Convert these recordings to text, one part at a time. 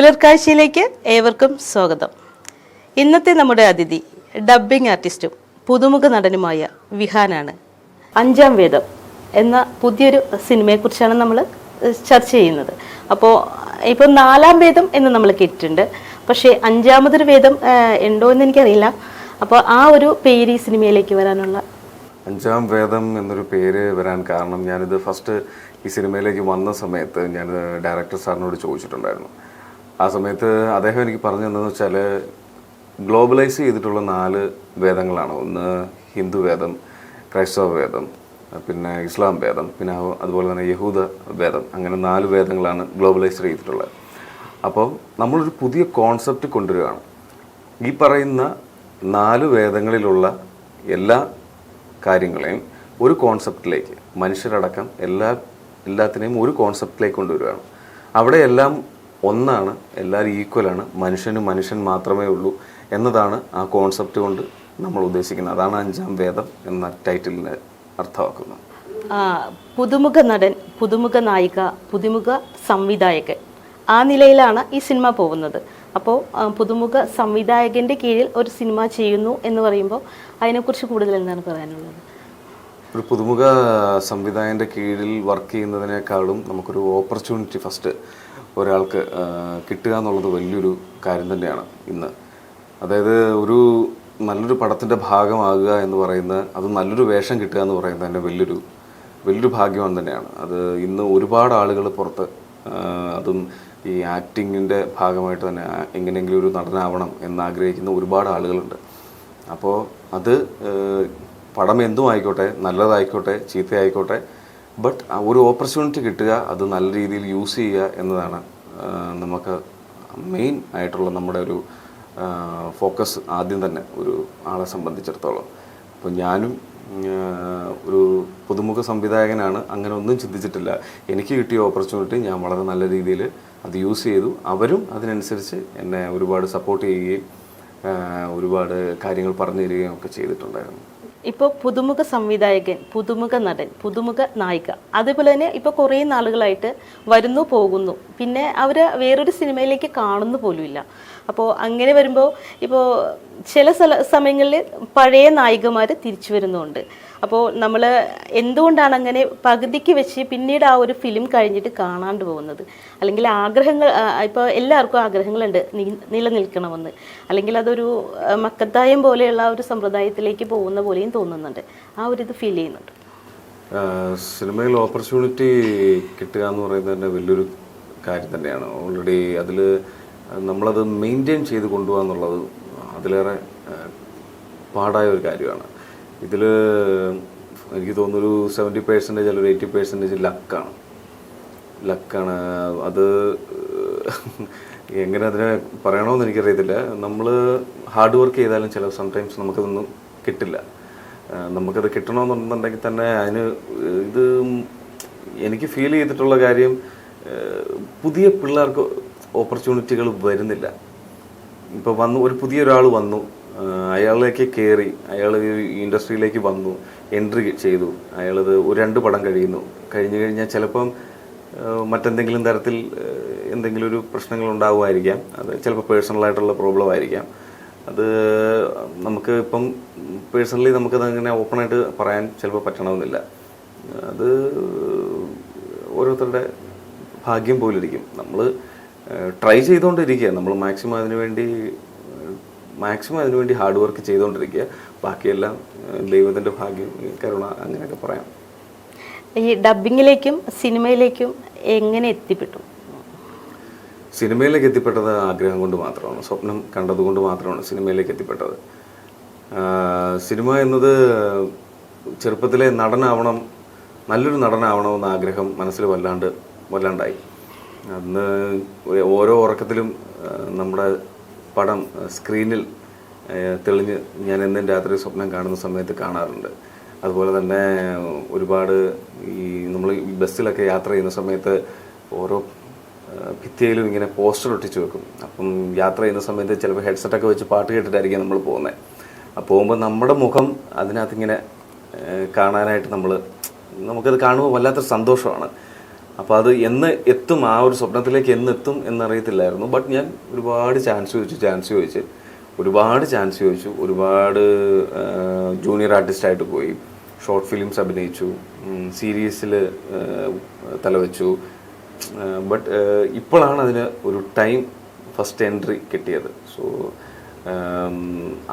പുലർക്കാഴ്ചയിലേക്ക് ഏവർക്കും സ്വാഗതം. ഇന്നത്തെ നമ്മുടെ അതിഥി ഡബ്ബിംഗ് ആർട്ടിസ്റ്റും പുതുമുഖ നടനുമായ വിഹാനാണ്. അഞ്ചാം വേദം എന്ന പുതിയൊരു സിനിമയെക്കുറിച്ചാണ് നമ്മൾ ചർച്ച ചെയ്യുന്നത്. അപ്പോൾ ഇപ്പോൾ നാലാം വേദം എന്ന് നമ്മൾ കേട്ടിട്ടുണ്ട്. പക്ഷേ അഞ്ചാമതൊരു വേദം ഉണ്ടോ എന്ന് എനിക്കറിയില്ല. അപ്പോൾ ആ ഒരു പേര് ഈ സിനിമയിലേക്ക് വരാനുള്ള അഞ്ചാം വേദം എന്നൊരു പേര് വരാൻ കാരണം ഞാനിത് ഫസ്റ്റ് ഈ സിനിമയിലേക്ക് വന്ന സമയത്ത് ഞാൻ ഡയറക്ടർ സാറിനോട് ചോദിച്ചിട്ടുണ്ടായിരുന്നു. ആ സമയത്ത് അദ്ദേഹം എനിക്ക് പറഞ്ഞു തന്നതെന്ന് വെച്ചാൽ ഗ്ലോബലൈസ് ചെയ്തിട്ടുള്ള നാല് വേദങ്ങളാണ്. ഒന്ന് ഹിന്ദു വേദം ക്രൈസ്തവ വേദം പിന്നെ ഇസ്ലാം വേദം പിന്നെ അതുപോലെ തന്നെ യഹൂദ വേദം. അങ്ങനെ നാല് വേദങ്ങളാണ് ഗ്ലോബലൈസ് ചെയ്തിട്ടുള്ളത്. അപ്പോൾ നമ്മളൊരു പുതിയ കോൺസെപ്റ്റ് കൊണ്ടുവരികയാണ്. ഈ പറയുന്ന നാല് വേദങ്ങളിലുള്ള എല്ലാ കാര്യങ്ങളെയും ഒരു കോൺസെപ്റ്റിലേക്ക് മനുഷ്യരടക്കം എല്ലാ എല്ലാത്തിനെയും ഒരു കോൺസെപ്റ്റിലേക്ക് കൊണ്ടുവരികയാണ്. അവിടെ എല്ലാം ഒന്നാണ് എല്ലാവരും ഈക്വലാണ് മനുഷ്യന് മനുഷ്യൻ മാത്രമേ ഉള്ളൂ എന്നതാണ് ആ കോൺസെപ്റ്റ് കൊണ്ട് നമ്മൾ ഉദ്ദേശിക്കുന്നത്. അതാണ് അഞ്ചാം വേദം എന്ന ടൈറ്റിലിന് അർത്ഥമാക്കുന്നത്. പുതുമുഖ നടൻ പുതുമുഖ നായിക പുതുമുഖ സംവിധായകൻ. ആ നിലയിലാണ് ഈ സിനിമ പോകുന്നത്. അപ്പോൾ പുതുമുഖ സംവിധായകന്റെ കീഴിൽ ഒരു സിനിമ ചെയ്യുന്നു എന്ന് പറയുമ്പോൾ അതിനെക്കുറിച്ച് കൂടുതൽ എന്താണ് പറയാനുള്ളത്? ഒരു പുതുമുഖ സംവിധായകന്റെ കീഴിൽ വർക്ക് ചെയ്യുന്നതിനേക്കാളും നമുക്കൊരു ഓപ്പർച്യൂണിറ്റി ഫസ്റ്റ് ഒരാൾക്ക് കിട്ടുക എന്നുള്ളത് വലിയൊരു കാര്യം തന്നെയാണ് ഇന്ന്. അതായത് ഒരു നല്ലൊരു പടത്തിന്റെ ഭാഗമാകുക എന്ന് പറയുന്ന അത് നല്ലൊരു വേഷം കിട്ടുക എന്ന് പറയുന്നത് തന്നെ വലിയൊരു വലിയൊരു ഭാഗ്യമാണ് തന്നെയാണ്. അത് ഇന്ന് ഒരുപാട് ആളുകൾ പുറത്ത് അതും ഈ ആക്ടിങ്ങിന്റെ ഭാഗമായിട്ട് തന്നെ എങ്ങനെയെങ്കിലും ഒരു നടനാവണം എന്ന് ആഗ്രഹിക്കുന്ന ഒരുപാട് ആളുകളുണ്ട്. അപ്പോൾ അത് പടം എന്തും ആയിക്കോട്ടെ നല്ലതായിക്കോട്ടെ ചീത്തയായിക്കോട്ടെ ബട്ട് ഒരു ഓപ്പർച്യൂണിറ്റി കിട്ടുക അത് നല്ല രീതിയിൽ യൂസ് ചെയ്യുക എന്നതാണ് നമുക്ക് മെയിൻ ആയിട്ടുള്ള നമ്മുടെ ഒരു ഫോക്കസ് ആദ്യം തന്നെ ഒരു ആളെ സംബന്ധിച്ചിടത്തോളം. അപ്പോൾ ഞാനും ഒരു പുതുമുഖ സംവിധായകനാണ് അങ്ങനെ ഒന്നും ചിന്തിച്ചിട്ടില്ല. എനിക്ക് കിട്ടിയ ഓപ്പർച്യൂണിറ്റി ഞാൻ വളരെ നല്ല രീതിയിൽ അത് യൂസ് ചെയ്തു. അവരും അതിനനുസരിച്ച് എന്നെ ഒരുപാട് സപ്പോർട്ട് ചെയ്യുകയും ഒരുപാട് കാര്യങ്ങൾ പറഞ്ഞു തരികയും ഒക്കെ ചെയ്തിട്ടുണ്ടായിരുന്നു. ഇപ്പോൾ പുതുമുഖ സംവിധായകൻ പുതുമുഖ നടൻ പുതുമുഖ നായിക. അതേപോലെ തന്നെ ഇപ്പോൾ കുറേ നാളുകളായിട്ട് വരുന്നു പോകുന്നു. പിന്നെ അവർ വേറൊരു സിനിമയിലേക്ക് കാണുന്നു പോലുമില്ല. അപ്പോൾ അങ്ങനെ വരുമ്പോൾ ഇപ്പോൾ ചില സ്ഥല സമയങ്ങളിൽ പഴയ നായികമാർ തിരിച്ചു വരുന്നുണ്ട്. അപ്പോൾ നമ്മൾ എന്തുകൊണ്ടാണ് അങ്ങനെ പകുതിക്ക് വെച്ച് പിന്നീട് ആ ഒരു ഫിലിം കഴിഞ്ഞിട്ട് കാണാണ്ട് പോകുന്നത്? അല്ലെങ്കിൽ ആഗ്രഹങ്ങൾ ഇപ്പോൾ എല്ലാവർക്കും ആഗ്രഹങ്ങളുണ്ട് നിലനിൽക്കണമെന്ന്. അല്ലെങ്കിൽ അതൊരു മക്കത്തായം പോലെയുള്ള ഒരു സമ്പ്രദായത്തിലേക്ക് പോകുന്ന പോലെയും തോന്നുന്നുണ്ട്. ആ ഒരു ഇത് ഫീൽ ചെയ്യുന്നുണ്ട്. സിനിമയിൽ ഓപ്പർച്യൂണിറ്റി കിട്ടുക എന്ന് പറയുന്നത് തന്നെ വലിയൊരു കാര്യം തന്നെയാണ്. ഓൾറെഡി അതിൽ നമ്മളത് മെയിന്റെയിൻ ചെയ്ത് കൊണ്ടുപോകുക എന്നുള്ളത് അതിലേറെ പാടായ ഒരു കാര്യമാണ്. ഇതിൽ എനിക്ക് തോന്നുന്നൊരു സെവന്റി പേഴ്സന്റേജ് അല്ലെങ്കിൽ എയ്റ്റി പേഴ്സന്റേജ് ലക്കാണ് ലക്കാണ് അത് എങ്ങനെ അതിനെ പറയണമെന്ന് എനിക്കറിയത്തില്ല. നമ്മൾ ഹാർഡ് വർക്ക് ചെയ്താലും ചില സംടൈംസ് നമുക്കതൊന്നും കിട്ടില്ല. നമുക്കത് കിട്ടണമെന്നുണ്ടെന്നുണ്ടെങ്കിൽ തന്നെ അതിന് ഇത് എനിക്ക് ഫീൽ ചെയ്തിട്ടുള്ള കാര്യം പുതിയ പിള്ളേർക്ക് ഓപ്പർച്യൂണിറ്റികൾ വരുന്നില്ല. ഇപ്പോൾ വന്നു ഒരു പുതിയ ഒരാൾ വന്നു അയാളിലേക്ക് കയറി അയാൾ ഇൻഡസ്ട്രിയിലേക്ക് വന്നു എൻട്രി ചെയ്തു. അയാളത് ഒരു രണ്ട് പടം കഴിയുന്നു. കഴിഞ്ഞു കഴിഞ്ഞാൽ ചിലപ്പം മറ്റെന്തെങ്കിലും തരത്തിൽ എന്തെങ്കിലും ഒരു പ്രശ്നങ്ങൾ ഉണ്ടാവുമായിരിക്കാം. അത് ചിലപ്പോൾ പേഴ്സണലായിട്ടുള്ള പ്രോബ്ലം ആയിരിക്കാം. അത് നമുക്ക് ഇപ്പം പേഴ്സണലി നമുക്കത് അങ്ങനെ ഓപ്പണായിട്ട് പറയാൻ ചിലപ്പോൾ പറ്റണമെന്നില്ല. അത് ഓരോരുത്തരുടെ ഭാഗ്യം പോലിരിക്കും. നമ്മൾ ട്രൈ ചെയ്തുകൊണ്ടിരിക്കുക നമ്മൾ മാക്സിമം അതിനുവേണ്ടി മാക്സിമം അതിനുവേണ്ടി ഹാർഡ് വർക്ക് ചെയ്തുകൊണ്ടിരിക്കുക ബാക്കിയെല്ലാം ദൈവത്തിന്റെ ഭാഗ്യം കരുണ അങ്ങനെയൊക്കെ പറയാം. ഈ ഡബിങ്ങിലേക്കും സിനിമയിലേക്കും എങ്ങനെ എത്തിപ്പെട്ടു? സിനിമയിലേക്ക് എത്തിപ്പെട്ടത് ആഗ്രഹം കൊണ്ട് മാത്രമാണ്. സ്വപ്നം കണ്ടതുകൊണ്ട് മാത്രമാണ് സിനിമയിലേക്ക് എത്തിപ്പെട്ടത്. സിനിമ എന്നത് ചെറുപ്പത്തിലെ നടനാവണം നല്ലൊരു നടനാവണമെന്ന ആഗ്രഹം മനസ്സിൽ വല്ലാണ്ട് വല്ലാണ്ടായി. അന്ന് ഓരോ ഉറക്കത്തിലും നമ്മുടെ പടം സ്ക്രീനിൽ തെളിഞ്ഞ് ഞാൻ എന്നും രാത്രി സ്വപ്നം കാണുന്ന സമയത്ത് കാണാറുണ്ട്. അതുപോലെ തന്നെ ഒരുപാട് ഈ നമ്മൾ ബസ്സിലൊക്കെ യാത്ര ചെയ്യുന്ന സമയത്ത് ഓരോ ഭിത്തിയിലും ഇങ്ങനെ പോസ്റ്റർ ഒട്ടിച്ച് വെക്കും. അപ്പം യാത്ര ചെയ്യുന്ന സമയത്ത് ചിലപ്പോൾ ഹെഡ്സെറ്റൊക്കെ വെച്ച് പാട്ട് കേട്ടിട്ടായിരിക്കും നമ്മൾ പോകുന്നത് അപ്പോൾ പോകുമ്പോൾ നമ്മുടെ മുഖം അതിനകത്ത് ഇങ്ങനെ കാണാനായിട്ട് നമ്മൾ നമുക്കത് കാണുമ്പോൾ വല്ലാത്തൊരു സന്തോഷമാണ്. അപ്പോൾ അത് എന്ന് എത്തും ആ ഒരു സ്വപ്നത്തിലേക്ക് എന്ന് എത്തും എന്നറിയത്തില്ലായിരുന്നു. ബട്ട് ഞാൻ ഒരുപാട് ചാൻസ് ചോദിച്ചു ചാൻസ് ചോദിച്ച്. ഒരുപാട് ചാൻസ് ചോദിച്ചു. ഒരുപാട് ജൂനിയർ ആർട്ടിസ്റ്റായിട്ട് പോയി. ഷോർട്ട് ഫിലിംസ് അഭിനയിച്ചു. സീരീസിൽ തലവെച്ചു. ബട്ട് ഇപ്പോഴാണ് അതിന് ഒരു ടൈം ഫസ്റ്റ് എൻട്രി കിട്ടിയത്. സോ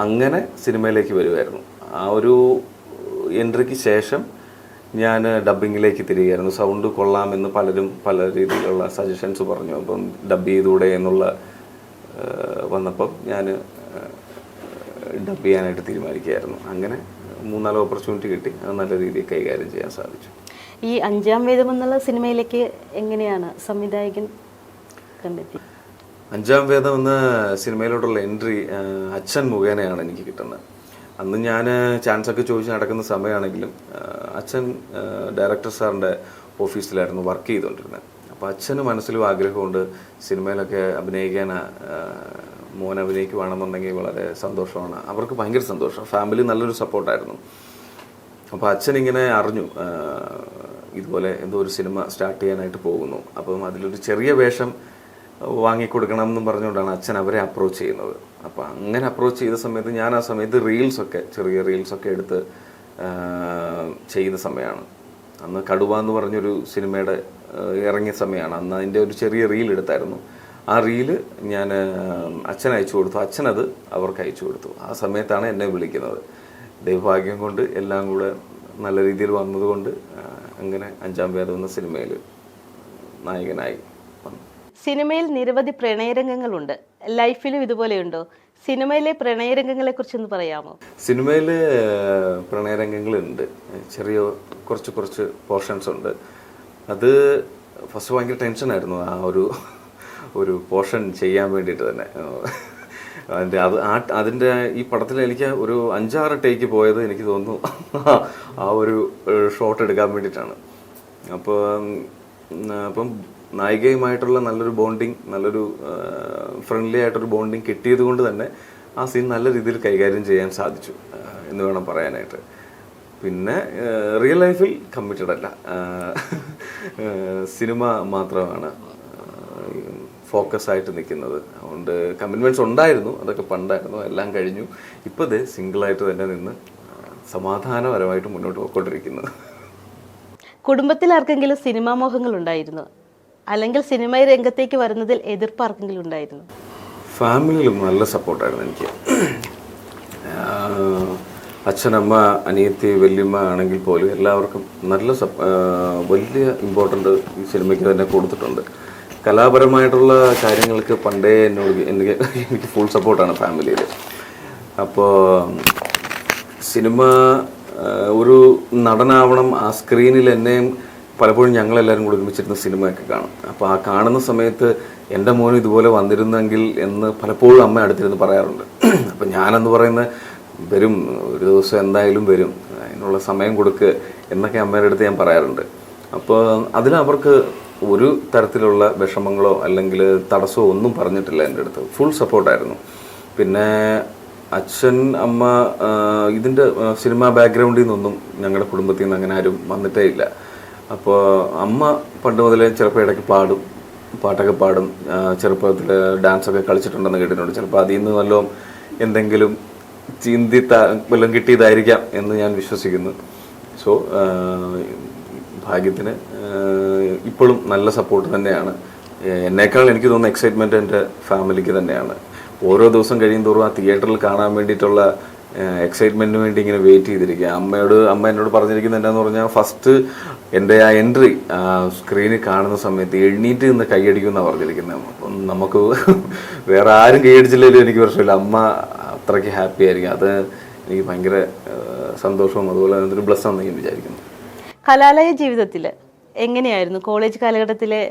അങ്ങനെ സിനിമയിലേക്ക് വരുമായിരുന്നു ആ ഒരു എൻട്രിക്ക് ശേഷം ഞാൻ ഡബിങ്ങിലേക്ക് തിരികെയായിരുന്നു. സൗണ്ട് കൊള്ളാമെന്ന് പലരും പല രീതിയിലുള്ള സജഷൻസ് പറഞ്ഞു. അപ്പം ഡബ് ചെയ്തൂടെ എന്നുള്ള വന്നപ്പം ഞാൻ ഡബ് ചെയ്യാനായിട്ട് തീരുമാനിക്കുകയായിരുന്നു. അങ്ങനെ മൂന്നാൽ ഓപ്പർച്യൂണിറ്റി കിട്ടി. അത് നല്ല രീതിയിൽ കൈകാര്യം ചെയ്യാൻ സാധിച്ചു. ഈ അഞ്ചാം വേദം എന്നുള്ള സിനിമയിലേക്ക് എങ്ങനെയാണ് സംവിധായകൻ കണ്ടെത്തി? അഞ്ചാം വേദം എന്ന സിനിമയിലോട്ടുള്ള എൻട്രി അച്ഛൻ മുഖേനയാണ് എനിക്ക് കിട്ടുന്നത്. അന്ന് ഞാൻ ചാൻസ് ഒക്കെ ചോദിച്ച് നടക്കുന്ന സമയമാണെങ്കിലും അച്ഛൻ ഡയറക്ടർ സാറിന്റെ ഓഫീസിലായിരുന്നു വർക്ക് ചെയ്തുകൊണ്ടിരുന്നത് അപ്പോൾ അച്ഛന് മനസ്സിലും ആഗ്രഹമുണ്ട് സിനിമയിലൊക്കെ അഭിനയിക്കാൻ മോൻ അഭിനയിക്കുവാണെന്നുണ്ടെങ്കിൽ വളരെ സന്തോഷമാണ്. അവർക്ക് ഭയങ്കര സന്തോഷം. ഫാമിലി നല്ലൊരു സപ്പോർട്ടായിരുന്നു. അപ്പോൾ അച്ഛൻ ഇങ്ങനെ അറിഞ്ഞു ഇതുപോലെ എന്തോ ഒരു സിനിമ സ്റ്റാർട്ട് ചെയ്യാനായിട്ട് പോകുന്നു. അപ്പം അതിലൊരു ചെറിയ വേഷം വാങ്ങിക്കൊടുക്കണം എന്നും പറഞ്ഞുകൊണ്ടാണ് അച്ഛൻ അവരെ അപ്രോച്ച് ചെയ്യുന്നത്. അപ്പോൾ അങ്ങനെ അപ്രോച്ച് ചെയ്ത സമയത്ത് ഞാൻ ആ സമയത്ത് റീൽസൊക്കെ ചെറിയ റീൽസൊക്കെ എടുത്ത് ചെയ്യുന്ന സമയമാണ് അന്ന് കടുവ എന്ന് പറഞ്ഞൊരു സിനിമയുടെ ഇറങ്ങിയ സമയമാണ് അന്ന് അതിന്റെ ഒരു ചെറിയ റീൽ എടുത്തായിരുന്നു. ആ റീൽ ഞാൻ അച്ഛൻ അയച്ചു കൊടുത്തു. അച്ഛനത് അവർക്ക് അയച്ചു കൊടുത്തു. ആ സമയത്താണ് എന്നെ വിളിക്കുന്നത്. ദൈവഭാഗ്യം കൊണ്ട് എല്ലാം കൂടെ നല്ല രീതിയിൽ വന്നതുകൊണ്ട് അങ്ങനെ അഞ്ചാം എന്ന സിനിമയിൽ നായകനായി. സിനിമയിൽ നിരവധി പ്രണയരംഗങ്ങളുണ്ട്. ലൈഫിലും ഇതുപോലെയുണ്ടോ? സിനിമയിലെ പ്രണയരംഗങ്ങളെ കുറിച്ചൊന്ന് പറയാമോ? സിനിമയിലെ പ്രണയരംഗങ്ങളുണ്ട്. ചെറിയ കുറച്ച് കുറച്ച് പോർഷൻസ് ഉണ്ട്. അത് ഫസ്റ്റ് ഭയങ്കര ടെൻഷനായിരുന്നു ആ ഒരു ഒരു പോർഷൻ ചെയ്യാൻ വേണ്ടിയിട്ട് തന്നെ. അതിന്റെ അത് ആ അതിന്റെ ഈ പടത്തിൽ എനിക്ക് ഒരു അഞ്ചാറ് ടേക്ക് പോയത് എനിക്ക് തോന്നുന്നു. ആ ഒരു ഷോട്ട് എടുക്കാൻ വേണ്ടിയിട്ടാണ്. അപ്പോൾ അപ്പം നായികയുമായിട്ടുള്ള നല്ലൊരു ബോണ്ടിങ് നല്ലൊരു ഫ്രണ്ട്ലി ആയിട്ടൊരു ബോണ്ടിങ് കിട്ടിയത് കൊണ്ട് തന്നെ ആ സീൻ നല്ല രീതിയിൽ കൈകാര്യം ചെയ്യാൻ സാധിച്ചു എന്ന് വേണം പറയാനായിട്ട്. പിന്നെ റിയൽ ലൈഫിൽ കമ്മിറ്റഡ് അല്ല. സിനിമ മാത്രമാണ് ഫോക്കസ് ആയിട്ട് നിൽക്കുന്നത്. അതുകൊണ്ട് കമ്മിറ്റ്മെന്റ്സ് ഉണ്ടായിരുന്നു അതൊക്കെ പണ്ടായിരുന്നു എല്ലാം കഴിഞ്ഞു. ഇപ്പോൾ ഇത് സിംഗിളായിട്ട് തന്നെ നിന്ന് സമാധാനപരമായിട്ട് മുന്നോട്ട് പോയിക്കൊണ്ടിരിക്കുന്നത് കുടുംബത്തിൽ ആർക്കെങ്കിലും സിനിമാ മോഹങ്ങൾ ഉണ്ടായിരുന്നു? അല്ലെങ്കിൽ സിനിമ രംഗത്തേക്ക് വരുന്നതിൽ എതിർപ്പ് ആർക്കെങ്കിലും ഉണ്ടായിരുന്നു? ഫാമിലിയിലും നല്ല സപ്പോർട്ടായിരുന്നു എനിക്ക്. അച്ഛനമ്മ അനിയത്തി വല്യമ്മ ആണെങ്കിൽ പോലും എല്ലാവർക്കും നല്ല വലിയ ഇമ്പോർട്ടന്റ് ഈ സിനിമയ്ക്ക് തന്നെ കൊടുത്തിട്ടുണ്ട്. കലാപരമായിട്ടുള്ള കാര്യങ്ങൾക്ക് പണ്ടേ എന്നോട് എനിക്ക് എനിക്ക് ഫുൾ സപ്പോർട്ടാണ് ഫാമിലിയിൽ. അപ്പോൾ സിനിമ ഒരു നടനാവണം ആ സ്ക്രീനിൽ എന്നെയും പലപ്പോഴും ഞങ്ങളെല്ലാവരും കൂടി ഒരുമിച്ചിരുന്ന സിനിമയൊക്കെ കാണും. അപ്പോൾ ആ കാണുന്ന സമയത്ത് എന്റെ മോൻ ഇതുപോലെ വന്നിരുന്നെങ്കിൽ എന്ന് പലപ്പോഴും അമ്മ അടുത്തിരുന്ന് പറയാറുണ്ട്. അപ്പം ഞാനെന്ന് പറയുന്ന വരും ഒരു ദിവസം എന്തായാലും വരും അതിനുള്ള സമയം കൊടുക്ക് എന്നൊക്കെ അമ്മയുടെ അടുത്ത് ഞാൻ പറയാറുണ്ട്. അപ്പോൾ അതിലവർക്ക് ഒരു തരത്തിലുള്ള വിഷമങ്ങളോ അല്ലെങ്കിൽ തടസ്സമോ ഒന്നും പറഞ്ഞിട്ടില്ല എന്റെ അടുത്ത്. ഫുൾ സപ്പോർട്ടായിരുന്നു. പിന്നെ അച്ഛൻ അമ്മ ഇതിന്റെ സിനിമ ബാക്ക്ഗ്രൗണ്ടിൽ നിന്നൊന്നും ഞങ്ങളുടെ കുടുംബത്തിൽ നിന്ന് അങ്ങനെ ആരും വന്നിട്ടേ ഇല്ല. അപ്പോൾ അമ്മ പണ്ട് മുതലേ ചിലപ്പോൾ ഇടയ്ക്ക് പാടും പാട്ടൊക്കെ പാടും. ചെറുപ്പത്തിൽ ഡാൻസൊക്കെ കളിച്ചിട്ടുണ്ടെന്ന് കേട്ടിട്ടുണ്ട്. ചിലപ്പോൾ അതിൽ നിന്ന് വല്ലതും എന്തെങ്കിലും ചിന്തി വല്ലതും കിട്ടിയതായിരിക്കാം എന്ന് ഞാൻ വിശ്വസിക്കുന്നു. സോ ഭാഗ്യത്തിന് ഇപ്പോഴും നല്ല സപ്പോർട്ട് തന്നെയാണ്. എന്നേക്കാൾ എനിക്ക് തോന്നുന്ന എക്സൈറ്റ്മെന്റ് എന്റെ ഫാമിലിക്ക് തന്നെയാണ്. ഓരോ ദിവസം കഴിയും തോറും ആ തിയേറ്ററിൽ കാണാൻ വേണ്ടിയിട്ടുള്ള എക്സൈറ്റ്മെന്റിന് വേണ്ടി ഇങ്ങനെ വെയിറ്റ് ചെയ്തിരിക്കുക. അമ്മയോട് അമ്മ എന്നോട് പറഞ്ഞിരിക്കുന്നത് എന്താന്ന് പറഞ്ഞാൽ ഫസ്റ്റ് എന്റെ ആ എൻട്രി സ്ക്രീനിൽ കാണുന്ന സമയത്ത് എണ്ണീറ്റ് നിന്ന് കൈയടിക്കുമെന്നാണ് പറഞ്ഞിരിക്കുന്നത് അപ്പം നമുക്ക് വേറെ ആരും കൈയടിച്ചില്ലെങ്കിലും എനിക്ക് പ്രശ്നമില്ല. അമ്മ അത്രയ്ക്ക് ഹാപ്പി ആയിരിക്കും. അത് എനിക്ക് ഭയങ്കര സന്തോഷവും അതുപോലെ ഒരു ബ്ലസ് ആണെന്ന് ഞാൻ വിചാരിക്കുന്നു. കലാലയ ജീവിതത്തിൽ എങ്ങനെയായിരുന്നു? കോളേജ് കാലഘട്ടത്തിലെ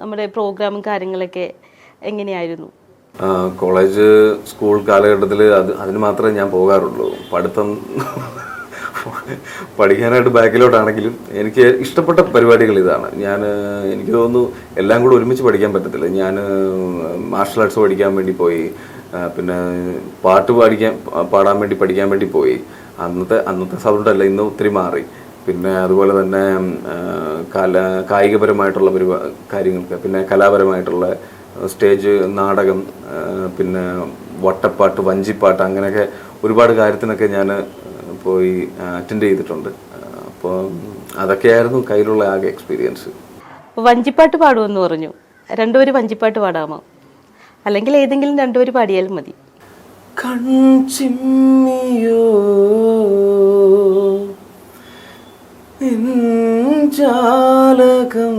നമ്മുടെ പ്രോഗ്രാമും കാര്യങ്ങളൊക്കെ എങ്ങനെയായിരുന്നു? കോളേജ് സ്കൂൾ കാലഘട്ടത്തിൽ അത് അതിന് മാത്രമേ ഞാൻ പോകാറുള്ളൂ. പഠിത്തം പഠിക്കാനായിട്ട് ബാക്കിലോട്ടാണെങ്കിലും എനിക്ക് ഇഷ്ടപ്പെട്ട പരിപാടികൾ ഇതാണ്. ഞാൻ എനിക്ക് തോന്നുന്നു എല്ലാം കൂടെ ഒരുമിച്ച് പഠിക്കാൻ പറ്റത്തില്ല. ഞാൻ മാർഷൽ ആർട്സ് പഠിക്കാൻ വേണ്ടി പോയി. പിന്നെ പാട്ട് പാടിക്കാൻ പാടാൻ വേണ്ടി പഠിക്കാൻ വേണ്ടി പോയി. അന്നത്തെ അന്നത്തെ സൗണ്ടല്ല ഇന്ന് ഒത്തിരി മാറി. പിന്നെ അതുപോലെ തന്നെ കല കായികപരമായിട്ടുള്ള പരിപാ കാര്യങ്ങൾക്ക് പിന്നെ കലാപരമായിട്ടുള്ള സ്റ്റേജ് നാടകം പിന്നെ വട്ടപ്പാട്ട് വഞ്ചിപ്പാട്ട് അങ്ങനെയൊക്കെ ഒരുപാട് കാര്യത്തിനൊക്കെ ഞാൻ പോയി അറ്റൻഡ് ചെയ്തിട്ടുണ്ട്. അപ്പോൾ അതൊക്കെയായിരുന്നു കയ്യിലുള്ള ആകെ എക്സ്പീരിയൻസ് വഞ്ചിപ്പാട്ട് പാടുമെന്ന് പറഞ്ഞു. രണ്ടുപേര് വഞ്ചിപ്പാട്ട് പാടാമോ? അല്ലെങ്കിൽ ഏതെങ്കിലും രണ്ടുപേര് പാടിയാലും മതി. കൺചിമ്മിയോ ജാലകം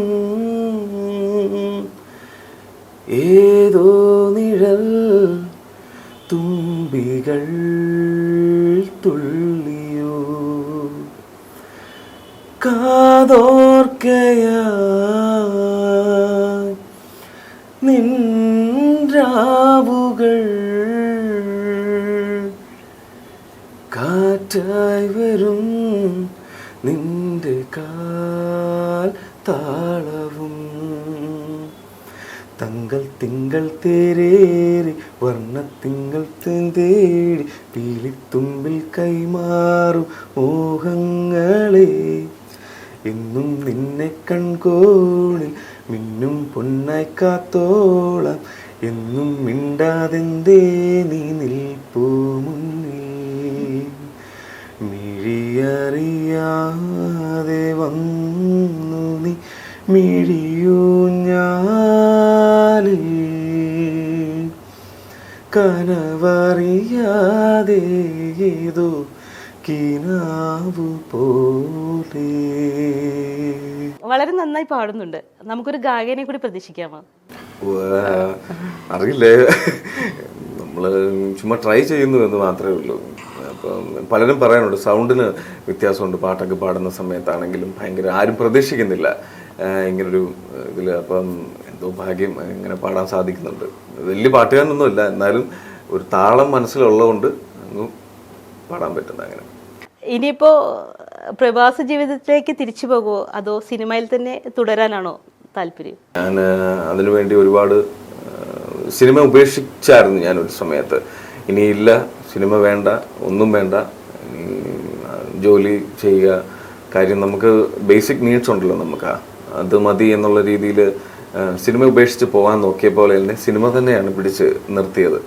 ഏതോ നിഴൽ തുമ്പികൾ തുള്ളിയോ? കാതോർക്കയായി വർണത്തിങ്കൾ തേടി പീലിത്തുമ്പിൽ കൈമാറും മോഹങ്ങളെ. എന്നും നിന്നെ കൺകോണിൽ മിന്നും പൊന്നായി കാത്തോളാം. എന്നും മിണ്ടാതെന്തേ നീ നിൽപ്പോ മുന്നിൽ? മിഴിയറിയാതെ വന്നു നീ മിഴിയൂ കനവറിയാതെ ഏതോ കിനാവു പോലെ. വളരെ നന്നായി പാടുന്നുണ്ട്. നമുക്കൊരു ഗായകനെ കൂടി പ്രതീക്ഷിക്കാമോ. അറിയില്ലേ? നമ്മൾ ചുമ്മാ ട്രൈ ചെയ്യുന്നു എന്ന് മാത്രമേ ഉള്ളൂ. അപ്പം പലരും പറയാനുണ്ട് സൗണ്ടിന് വ്യത്യാസമുണ്ട്. പാട്ടൊക്കെ പാടുന്ന സമയത്താണെങ്കിലും ഭയങ്കര ആരും പ്രതീക്ഷിക്കുന്നില്ല. ഇങ്ങനൊരു ഇതിൽ അപ്പം എന്തോ ഭാഗ്യം ഇങ്ങനെ പാടാൻ സാധിക്കുന്നുണ്ട്. വലിയ പാട്ടുകാരനൊന്നുമില്ല എന്നാലും ഒരു താളം മനസ്സിലുള്ളതുകൊണ്ട് അങ്ങ് പാടാൻ പറ്റുന്നത് അങ്ങനെ. ഇനിയിപ്പോ പ്രവാസ ജീവിതത്തിലേക്ക് തിരിച്ചു പോകുമോ അതോ സിനിമയിൽ തന്നെ തുടരാനാണോ താല്പര്യം? ഞാൻ അതിനുവേണ്ടി ഒരുപാട് സിനിമ ഉപേക്ഷിച്ചായിരുന്നു ഞാൻ ഒരു സമയത്ത്. ഇനിയില്ല സിനിമ വേണ്ട ഒന്നും വേണ്ട. ജോലി ചെയ്യുക കാര്യം നമുക്ക് ബേസിക് നീഡ്സ് ഉണ്ടല്ലോ നമുക്ക്. അത് മതി എന്നുള്ള രീതിയിൽ സിനിമ ഉപേക്ഷിച്ച് പോകാൻ നോക്കിയപ്പോൾ എന്നെ സിനിമ തന്നെയാണ് പിടിച്ച് നിർത്തിയത്.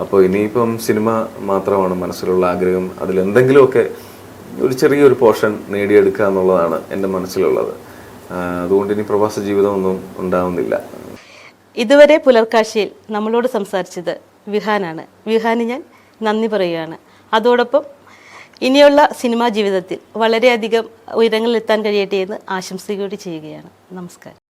അപ്പോൾ ഇനിയിപ്പം സിനിമ മാത്രമാണ് മനസ്സിലുള്ള ആഗ്രഹം. അതിലെന്തെങ്കിലുമൊക്കെ ഒരു ചെറിയൊരു പോർഷൻ നേടിയെടുക്കുക എന്നുള്ളതാണ് എന്റെ മനസ്സിലുള്ളത്. അതുകൊണ്ട് ഇനി പ്രവാസ ജീവിതമൊന്നും ഉണ്ടാവുന്നില്ല. ഇതുവരെ പുലർക്കാഴ്ചയിൽ നമ്മളോട് സംസാരിച്ചത് വിഹാനാണ്. വിഹാന് ഞാൻ നന്ദി പറയുകയാണ്. അതോടൊപ്പം ഇനിയുള്ള സിനിമാ ജീവിതത്തിൽ വളരെയധികം ഉയരങ്ങളിലെത്താൻ കഴിയട്ടെ എന്ന് കൂടി ചെയ്യുകയാണ്. നമസ്കാരം.